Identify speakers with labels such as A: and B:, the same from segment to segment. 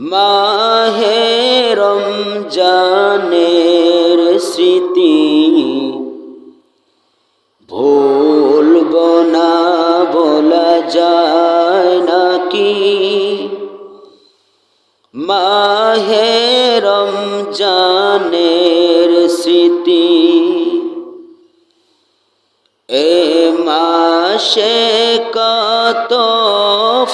A: মাহে রমজানের স্মৃতি। ভুলব না বলা যায় নাকি? মাহে রমজানের স্মৃতি। এ মাসে কত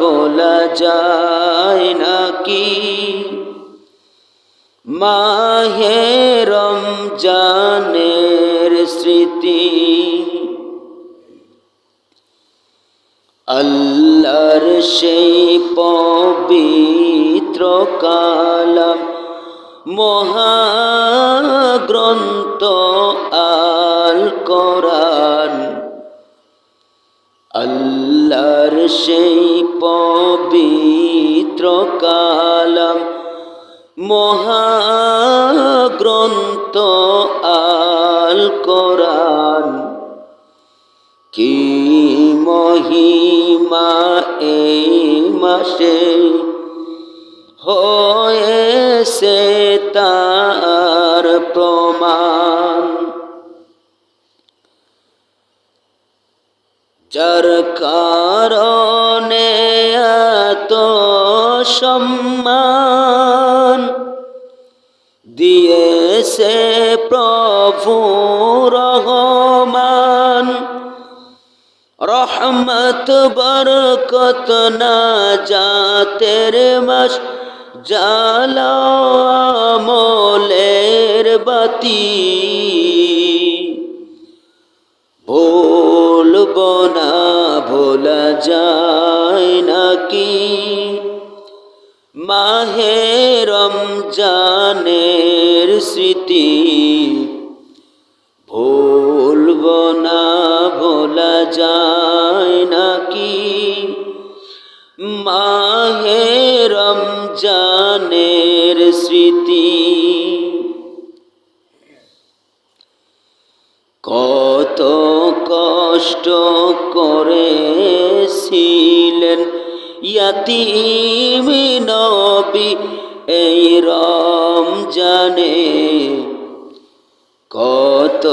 A: ভোলা যায় নাকি? মাহেরম রমজানের স্মৃতি। আল্লাহর সেই পবিত্র কালাম মহাগ্রন্থ আল্লাহর সেই পবিত্র কালাম মহাগ্রন্থ আল কোরআন। কি মহিমা এই মাসে হয়েছে তার প্রমাণ? যার কারণে এত সম্মান দিয়েছে প্রভু রহমান। রহমত বরকত না জাতের মাস জালামলের বাতি। ভুলব না, ভোলা যায় নাকি? মাহে রমজানের স্মৃতি, ভুলব না, ভোলা যায় নাকি? মাহে রমজানের স্মৃতি কত কষ্ট করেছিলেন ইয়াতিম নবী এই রম জানে কত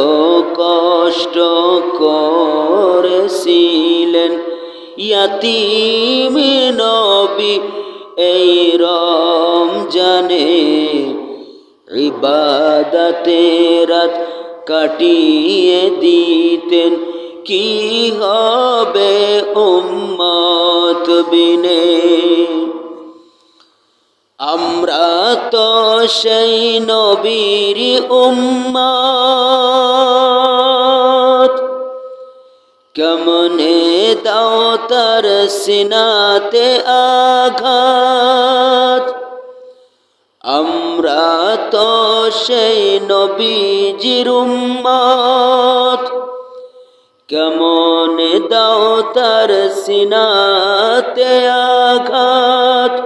A: কষ্ট করেছিলেন ইয়াতিম নবী এই রম জানে ইবাদতে রাত কাটিয়ে দিতেন কি হবে উম্মত বিনে? আমরা তো সেই নবীর উম্মত। কেমনে দাও তার সিনাতে আঘাত? আমরা তো সেই নবীজির উম্মত। কেমন দাও তার সিনাতে আঘাত?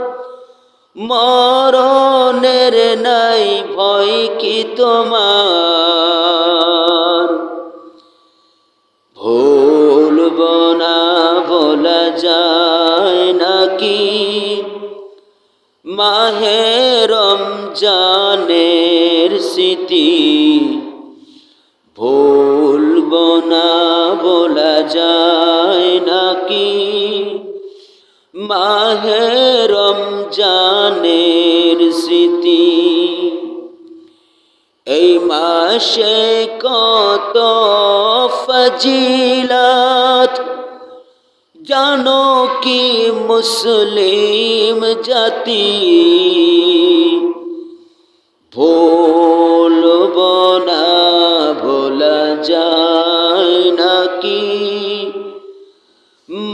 A: মরণের নাই ভয় কি তোমার? ভুলব না ভোলা যায় নাকি? মাহেরম রমজানের স্মৃতি ভুলব না বলা যায় নাকি? মাহে রমজানের স্মৃতি। এই মাসে কত ফজিলাত। জানো কি মুসলিম জাতি? ভুলব না ভোলা যায়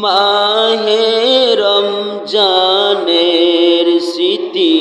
A: মাহে রমজানের স্মৃতি